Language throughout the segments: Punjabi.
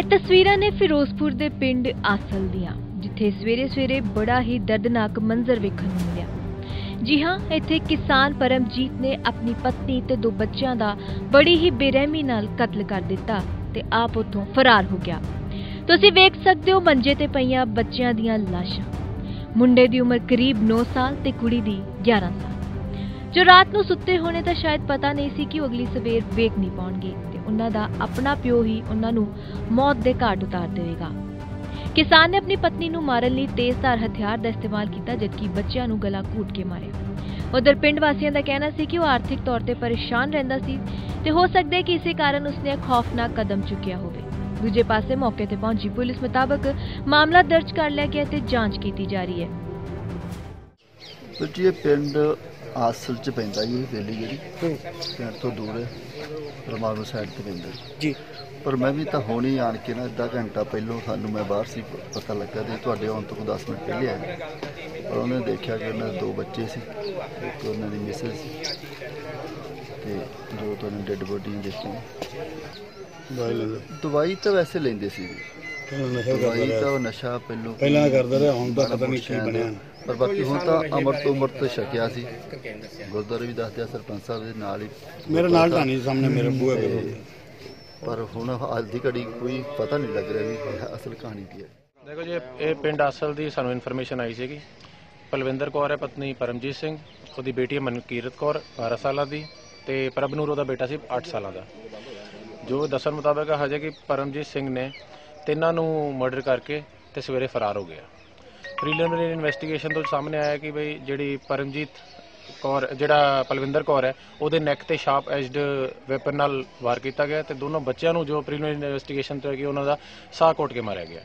ਇਹ ਤਸਵੀਰਾਂ ਨੇ ਫਿਰੋਜ਼ਪੁਰ ਦੇ ਪਿੰਡ ਆਸਲ ਦੀਆਂ, ਜਿੱਥੇ ਸਵੇਰੇ-ਸਵੇਰੇ ਬੜਾ ਹੀ ਦਰਦਨਾਕ ਮੰਜ਼ਰ ਵੇਖਣ ਨੂੰ ਮਿਲਿਆ। ਜੀ ਹਾਂ, ਇੱਥੇ ਕਿਸਾਨ ਪਰਮਜੀਤ ਨੇ ਆਪਣੀ ਪਤਨੀ ਤੇ ਦੋ ਬੱਚਿਆਂ ਦਾ ਬੜੀ ਹੀ ਬੇਰਹਿਮੀ ਨਾਲ ਕਤਲ ਕਰ ਦਿੱਤਾ ਤੇ ਆਪ ਉੱਥੋਂ ਫਰਾਰ ਹੋ ਗਿਆ। ਤੁਸੀਂ ਵੇਖ ਸਕਦੇ ਹੋ ਮੰਜੇ ਤੇ ਪਈਆਂ ਬੱਚਿਆਂ ਦੀਆਂ ਲਾਸ਼ਾਂ। ਮੁੰਡੇ ਦੀ ਉਮਰ ਕਰੀਬ 9 ਸਾਲ ਤੇ ਕੁੜੀ ਦੀ 11 ਸਾਲ। ਜੋ ਰਾਤ ਨੂੰ ਸੁੱਤੇ ਹੋਣੇ ਤਾਂ ਸ਼ਾਇਦ ਪਤਾ ਨਹੀਂ ਸੀ ਕਿ ਉਹ ਅਗਲੀ ਸਵੇਰ ਵੇਖ ਨਹੀਂ ਪਾਉਣਗੇ ਉਹਨਾਂ ਦਾ ਆਪਣਾ ਪਿਓ ਹੀ ਉਹਨਾਂ ਨੂੰ ਮੌਤ ਦੇ ਘਾਟ ਉਤਾਰ ਦੇਵੇਗਾ। ਕਿਸਾਨ ਨੇ ਆਪਣੀ ਪਤਨੀ ਨੂੰ ਮਾਰਨ ਲਈ ਤੇਜ਼ਧਾਰ ਹਥਿਆਰ ਦਾ ਇਸਤੇਮਾਲ ਕੀਤਾ, ਜਦਕਿ ਬੱਚਿਆਂ ਨੂੰ ਗਲਾ ਘੂਟ ਕੇ ਮਾਰਿਆ। ਉਧਰ ਪਿੰਡ ਵਾਸੀਆਂ ਦਾ ਕਹਿਣਾ ਸੀ ਕਿ ਉਹ ਆਰਥਿਕ ਤੌਰ ਤੇ ਪਰੇਸ਼ਾਨ ਰਹਿੰਦਾ ਸੀ ਤੇ ਹੋ ਸਕਦਾ ਹੈ ਕਿ ਇਸੇ ਕਾਰਨ ਉਸਨੇ ਇਹ ਖੌਫਨਾਕ ਕਦਮ ਚੁੱਕਿਆ ਹੋਵੇ। ਦੂਜੇ ਪਾਸੇ ਮੌਕੇ ਤੇ ਪਹੁੰਚੀ ਪੁਲਿਸ ਮੁਤਾਬਕ ਮਾਮਲਾ ਦਰਜ ਕਰ ਲਿਆ ਗਿਆ ਤੇ ਜਾਂਚ ਕੀਤੀ ਜਾ ਰਹੀ ਹੈ। ਵੀਰ ਪਿੰਡ ਆਸਲ ਚ ਪੈਂਦਾ ਜੀ ਬੇਲੀ ਜਿਹੜੀ। ਪਿੰਡ ਤੋਂ ਦੂਰ ਹੈ ਰਮਾਨੂ ਸਾਈਡ ਤੇ ਪੈਂਦਾ। ਜੀ। ਜੀ ਪਰ ਮੈਂ ਵੀ ਤਾਂ ਹੁਣੀ ਆਣ ਕੇ ਨਾ ਅੱਧਾ ਘੰਟਾ ਪਹਿਲਾਂ ਸਾਨੂੰ ਮੈਂ ਬਾਹਰ ਸੀ ਪ- ਪਤਾ ਲੱਗਾ ਤੇ ਤੁਹਾਡੇ ਆਉਣ ਤੋਂ 10 ਮਿੰਟ ਪਹਿਲੇ ਆਇਆ ਪਰ ਉਹਨੇ ਦੇਖਿਆ ਕਿ ਉਹਨਾਂ ਦੇ ਦੋ ਬੱਚੇ ਸੀ ਇੱਕ ਉਹਨਾਂ ਦੀ ਮਿਸਿਸ ਸੀ ਤੇ ਜੋ ਤੁਹਾਨੂੰ ਡੈੱਡ ਬੋਡੀਆਂ ਦੇਖੀਆਂ ਦਵਾਈ ਲੈਂਦਾ ਦਵਾਈ ਤਾਂ ਵੈਸੇ ਲੈਂਦੇ ਸੀ ਜੀ। ਪਹਿਲਾਂ ਨਸ਼ਾ ਕਰਦਾ ਦਵਾਈ ਤਾਂ ਰਿਹਾ ਉਹ ਨਸ਼ਾ ਪਹਿਲੋਂ ਪਹਿਲਾਂ ਕਰਦਾ ਰਿਹਾ ਹੁਣ ਤਾਂ ਪਤਾ ਨਹੀਂ ਕੀ ਬਣਿਆ। ਪਰ ਬਾਕੀ ਹੁਣ ਤਾਂ ਅਮਰਤ ਉਮਰਤ ਛਕਿਆ ਸੀ। ਗੁਰਦੁਆਰੇ ਵੀ ਦੱਸਦੇ ਆ ਸਰਪੰਚ ਸਾਹਿਬ ਦੇ ਨਾਲ ਹੀ ਮੇਰੇ ਨਾਲ ਤਾਂ ਨਹੀਂ ਸਾਹਮਣੇ ਮੇਰੇ ਬੂਹੇ ਤੇ ਪਰ ਹੁਣ ਅੱਜ ਦੀ ਘੜੀ ਕੋਈ ਪਤਾ ਨਹੀਂ ਲੱਗ ਰਿਹਾ ਵੀ ਇਹ ਅਸਲ ਕਹਾਣੀ ਕੀ ਹੈ। ਦੇਖੋ ਜੀ ਇਹ- ਇਹ ਪਿੰਡ ਅਸਲ ਦੀ ਸਾਨੂੰ ਇਨਫੋਰਮੇਸ਼ਨ ਆਈ ਸੀਗੀ। ਪਲਵਿੰਦਰ ਕੌਰ ਹੈ ਪਤਨੀ ਪਰਮਜੀਤ ਸਿੰਘ। ਉਹਦੀ ਬੇਟੀ ਹੈ ਮਨਕੀਰਤ ਕੌਰ 12 ਸਾਲਾਂ ਦੀ ਤੇ ਪ੍ਰਭਨੂਰ ਉਹਦਾ ਬੇਟਾ ਸੀ 8 ਸਾਲਾਂ ਦਾ। ਜੋ ਦੱਸਣ ਮੁਤਾਬਕ ਹਜੇ ਕਿ ਪਰਮਜੀਤ ਸਿੰਘ ਨੇ ਤਿੰਨਾਂ ਨੂੰ ਮਰਡਰ ਕਰਕੇ ਤੇ ਸਵੇਰੇ ਫਰਾਰ ਹੋ ਗਿਆ। ਪ੍ਰੀਲਿਮਿਨਰੀ ਇਨਵੈਸਟੀਗੇਸ਼ਨ ਤੋਂ ਸਾਹਮਣੇ ਆਇਆ ਕਿ ਬਈ ਜਿਹੜੀ ਪਰਮਜੀਤ ਕੌਰ, ਜਿਹੜਾ ਪਲਵਿੰਦਰ ਕੌਰ ਹੈ, ਉਹਦੇ ਨੈਕ ਤੇ ਸ਼ਾਰਪ ਐਜਡ ਵੈਪਨ ਨਾਲ ਵਾਰ ਕੀਤਾ ਗਿਆ ਤੇ ਦੋਨੋਂ ਬੱਚਿਆਂ ਨੂੰ ਜੋ ਪ੍ਰੀਲਿਮਿਨਰੀ ਇਨਵੈਸਟੀਗੇਸ਼ਨ ਤੋਂ ਹੈ ਕਿ ਉਹਨਾਂ ਦਾ ਸਾਹ ਘੋਟ ਕੇ ਮਾਰਿਆ ਗਿਆ।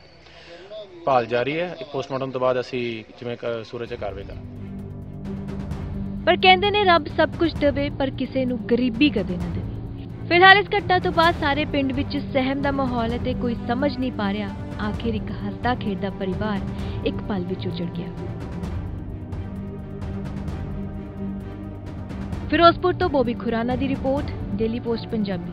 ਭਾਲ ਜਾਰੀ ਹੈ। ਪੋਸਟਮਾਰਟਮ ਤੋਂ ਬਾਅਦ ਅਸੀਂ ਜਿਵੇਂ ਸੂਰਜ ਚ ਕਾਰਵਾਈ ਕਰਾਂਗੇ। ਪਰ ਕਹਿੰਦੇ ਨੇ ਰੱਬ ਸਭ ਕੁਝ ਦੇਵੇ, ਪਰ ਕਿਸੇ ਨੂੰ ਗਰੀਬੀ ਕਦੇ ਨਾ ਦੇਵੇ। ਫਿਲਹਾਲ ਇਸ ਘਟਨਾ ਤੋਂ ਬਾਅਦ ਸਾਰੇ ਪਿੰਡ ਵਿੱਚ ਸਹਿਮ ਦਾ ਮਾਹੌਲ ਹੈ ਤੇ ਕੋਈ ਸਮਝ ਨਹੀਂ ਪਾ ਰਿਹਾ ਆਖਿਰ ਇੱਕ ਹੱਸਦਾ ਖੇਡਦਾ ਪਰਿਵਾਰ ਇੱਕ ਪਲ ਵਿੱਚ ਉਜੜ ਗਿਆ। ਫਿਰੋਜ਼ਪੁਰ ਤੋਂ ਬੋਬੀ ਖੁਰਾਨਾ ਦੀ ਰਿਪੋਰਟ, ਡੇਲੀ ਪੋਸਟ, ਪੰਜਾਬੀ।